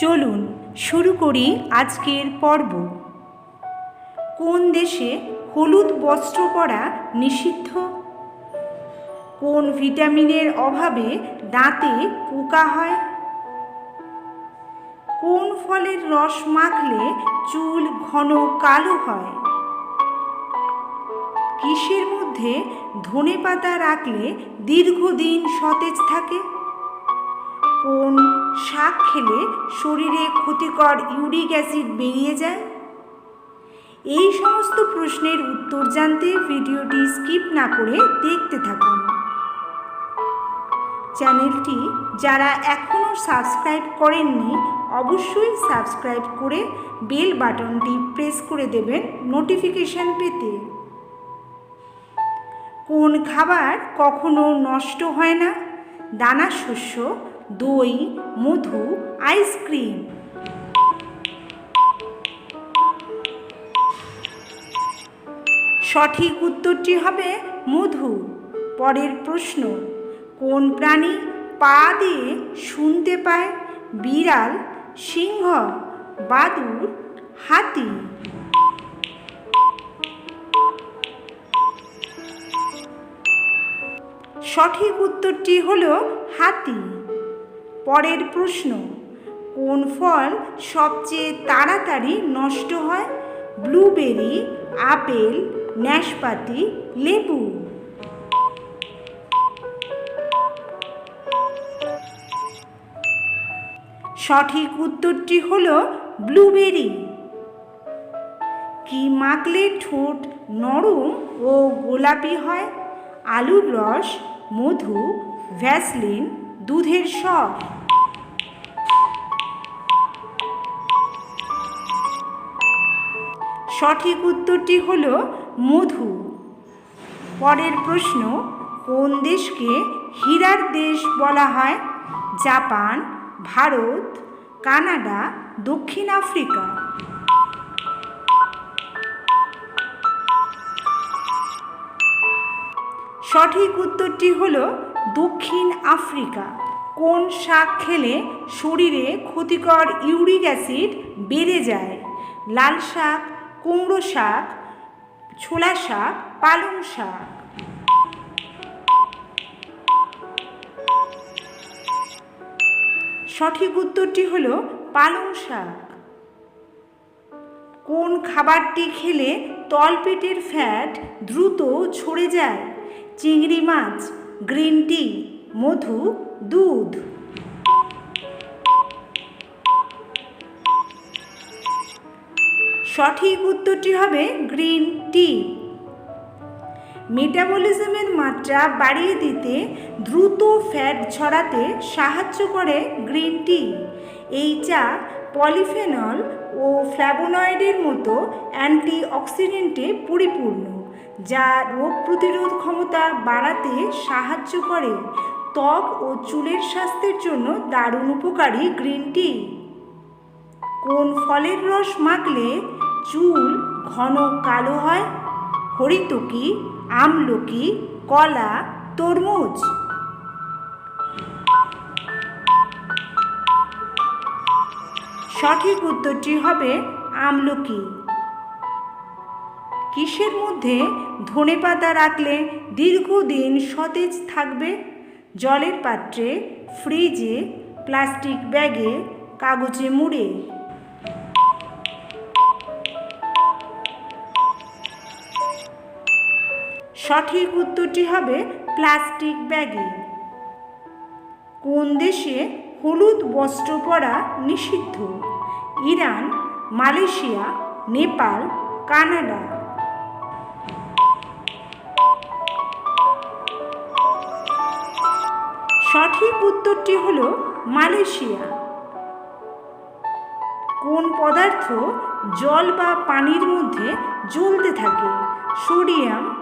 চলুন শুরু করি আজকের পর্ব। কোন দেশে হলুদ বস্ত্র পরা নিষিদ্ধ? কোন ভিটামিনের অভাবে দাঁতে পোকা হয়? কোন ফলের রস মাখলে চুল ঘন কালো হয়? কিসের মধ্যে ধনে পাতা রাখলে দীর্ঘদিন সতেজ থাকে? কোন শাক খেলে শরীরে ক্ষতিকর ইউরিক অ্যাসিড বেরিয়ে যায়? এই সমস্ত প্রশ্নের উত্তর জানতে ভিডিওটি স্কিপ না করে দেখতে থাকুন। চ্যানেলটি যারা এখনও সাবস্ক্রাইব করেননি, অবশ্যই সাবস্ক্রাইব করে বেল বাটনটি প্রেস করে দেবেন নোটিফিকেশান পেতে। কোন খাবার কখনো নষ্ট হয় না? দানা শস্য দই, মধু আইসক্রিম সঠিক উত্তরটি হবে মধু। পরের প্রশ্ন, কোন প্রাণী পা দিয়ে শুনতে পায়? বিড়াল, সিংহ বাদুর হাতি। সঠিক উত্তরটি হল হাতি। পরের প্রশ্ন, কোন ফল সবচেয়ে তাড়াতাড়ি নষ্ট হয়? ব্লুবেরি, আপেল, ন্যাশপাতি, লেবু। সঠিক উত্তরটি হল ব্লুবেরি। কি মাখলে ঠোঁট নরম ও গোলাপি হয়? আলুর রস, মধু, ভ্যাসলিন, দুধের সর সঠিক উত্তরটি হল মধু। পরের প্রশ্ন, কোন দেশকে হীরার দেশ বলা হয়? জাপান, ভারত, কানাডা, দক্ষিণ আফ্রিকা। সঠিক উত্তরটি হল দক্ষিণ আফ্রিকা। কোন শাক খেলে শরীরে ক্ষতিকর ইউরিক অ্যাসিড বেড়ে যায়? লাল শাক কুমড়ো শাক, ছোলা শাক, পালং শাক। সঠিক উত্তরটি হল পালং শাক। কোন খাবারটি খেলে তলপেটের ফ্যাট দ্রুত ছড়ে যায়? চিংড়ি মাছ গ্রিন টি মধু, দুধ। সঠিক উত্তরটি হবে গ্রিন টি। মেটাবলিজমের মাত্রা বাড়িয়ে দিতে দ্রুত ফ্যাট ঝরাতে সাহায্য করে গ্রিন টি। এই চা পলিফেনল ও ফ্ল্যাবোনয়েডের মতো অ্যান্টিঅক্সিডেন্টে পরিপূর্ণ, যা রোগ প্রতিরোধ ক্ষমতা বাড়াতে সাহায্য করে। ত্বক ও চুলের স্বাস্থ্যের জন্য দারুণ উপকারী গ্রিন টি। কোন ফলের রস মাখলে চুল ঘন কালো হয়, হরিতকি, আমলকি, কলা, তরমুজ। সঠিক উত্তরটি হবে আমলকি। কিসের মধ্যে ধনে পাতা রাখলে দীর্ঘদিন সতেজ থাকবে? জলের পাত্রে, ফ্রিজে, প্লাস্টিক ব্যাগে, কাগজে মুড়ে। সঠিক উত্তরটি হবে প্লাস্টিক ব্যাগে। কোন দেশে হলুদ বস্ত্র পরা নিষিদ্ধ? Iran, Malaysia, Nepal, Canada. সঠিক উত্তরটি হল মালয়েশিয়া। কোন পদার্থ জল বা পানির মধ্যে জ্বলতে থাকে? Sodium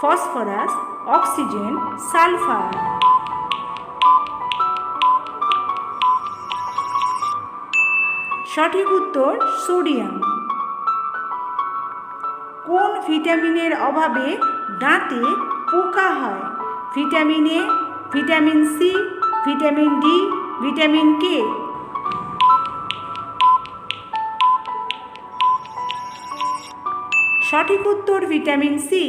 phosphorus, oxygen, sulphur. সঠিক উত্তর, সোডিয়াম। কোন ভিটামিনের অভাবে দাঁতে পোকা হয়? Vitamin A, vitamin C, vitamin D, vitamin K? সঠিক উত্তর ভিটামিন সি।